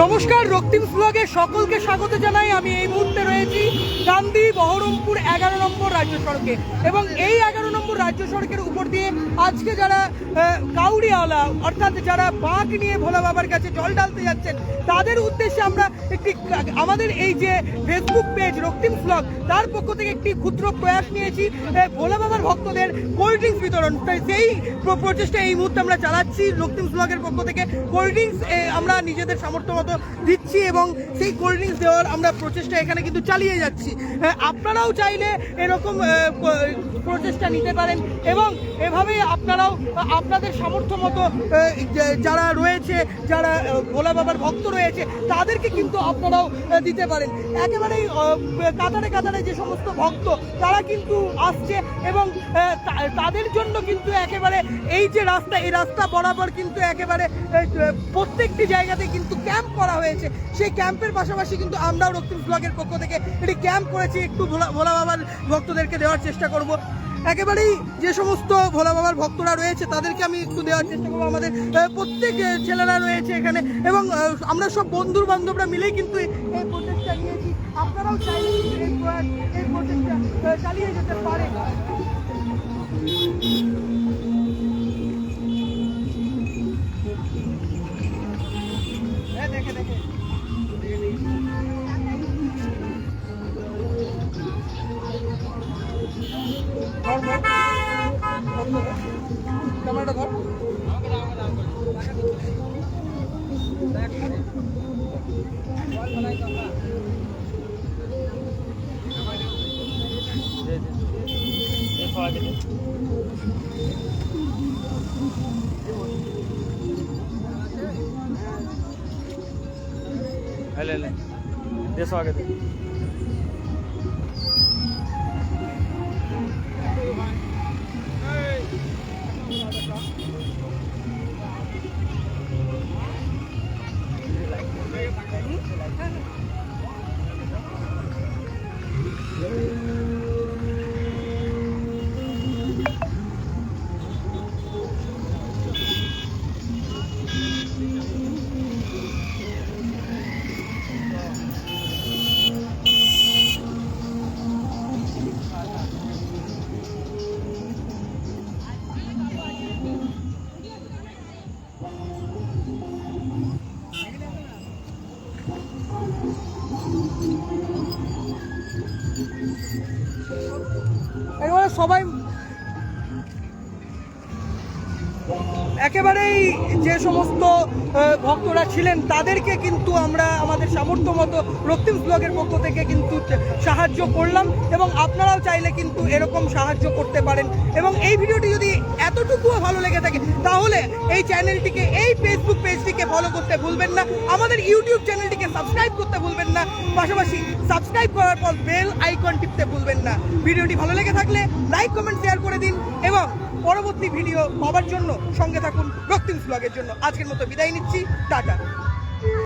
নমস্কার, রক্তিম ব্লগে সকলকে স্বাগত জানাই। আমি এই মুহূর্তে রয়েছি গান্ধী বহরমপুর এগারো নম্বর রাজ্য সড়কে। এবং এই এগারো নম্বর রাজ্য সড়কের উপর দিয়ে আজকে যারা আহ, কাউরিয়াওয়ালা অর্থাৎ যারা বাঁক নিয়ে ভোলা বাবার কাছে জল ঢালতে যাচ্ছেন তাদের উদ্দেশ্যে আমরা একটি আমাদের এই যে ফেসবুক পেজ রক্তিম ব্লগ তার পক্ষ থেকে একটি ক্ষুদ্র প্রয়াস নিয়েছি। ভোলা বাবার ভক্তদের কোল্ড ড্রিঙ্কস বিতরণ। সেই প্র- প্রচেষ্টা এই মুহূর্তে আমরা চালাচ্ছি। রক্তিম ব্লগের পক্ষ থেকে কোল্ড ড্রিঙ্কস আমরা নিজেদের সামর্থ্য মতো দিচ্ছি এবং সেই কোল্ড ড্রিঙ্কস দেওয়ার আমরা প্রচেষ্টা এখানে কিন্তু চালিয়ে যাচ্ছি। আপনারাও চাইলে এরকম প্রচেষ্টা নিতে পারেন এবং এভাবেই আপনারাও, আপনাদের সামর্থ্য মতো যারা রয়েছে, যারা ভোলা বাবার ভক্ত রয়েছে, তাদেরকে কিন্তু আপনারাও দিতে পারেন। একেবারেই কাতারে কাতারে যে সমস্ত ভক্ত, তারা কিন্তু আসছে এবং তাদের জন্য কিন্তু একেবারে এই যে রাস্তা, এই রাস্তা বরাবর কিন্তু একেবারে প্রত্যেকটি জায়গাতে কিন্তু ক্যাম্প করা হয়েছে। সেই ক্যাম্পের পাশাপাশি কিন্তু আমরাও রক্তিম ব্লগের পক্ষ থেকে একটি ক্যাম্প করেছি। একটু ভোলা ভোলা বাবার ভক্তদেরকে দেওয়ার চেষ্টা করব। একেবারেই যে সমস্ত ভোলা বাবার ভক্তরা রয়েছে, তাদেরকে আমি একটু দেওয়ার চেষ্টা করব। আমাদের প্রত্যেক ছেলেরা রয়েছে এখানে। এবং আমরা সব বন্ধু বান্ধবরা মিলেই কিন্তু এই প্রচেষ্টা নিয়েছি। আপনারাও চাইলে এই প্রচেষ্টা চালিয়ে যেতে পারেন। ifade edin. Hele hele. De sağ edin. Tadi. একেবারে সবাই একেবারেই যে সমস্ত ভক্তরা ছিলেন তাদেরকে কিন্তু আমরা আমাদের সামর্থ্য মতো রক্তিম ব্লগের পক্ষ থেকে কিন্তু সাহায্য করলাম এবং আপনারাও চাইলে কিন্তু এরকম সাহায্য করতে পারেন। এবং এই ভিডিওটি যদি এতটুকুও ভালো লেগে থাকে, তাহলে এই চ্যানেলটিকে, এই ফেসবুক পেজটিকে ফলো করতে ভুলবেন না, আমাদের ইউটিউব চ্যানেলটিকে সাবস্ক্রাইব করতে ভুলবেন না, পাশাপাশি সাবস্ক্রাইব করার পর বেল আইকন টিপতে ভুলবেন না। ভিডিওটি ভালো লেগে থাকলে লাইক কমেন্ট শেয়ার করে দিন এবং পরবর্তী ভিডিও পাওয়ার জন্য সঙ্গে থাকুন রক্তিম ব্লগের জন্য। আজকের মতো বিদায় নিচ্ছি। টাটা।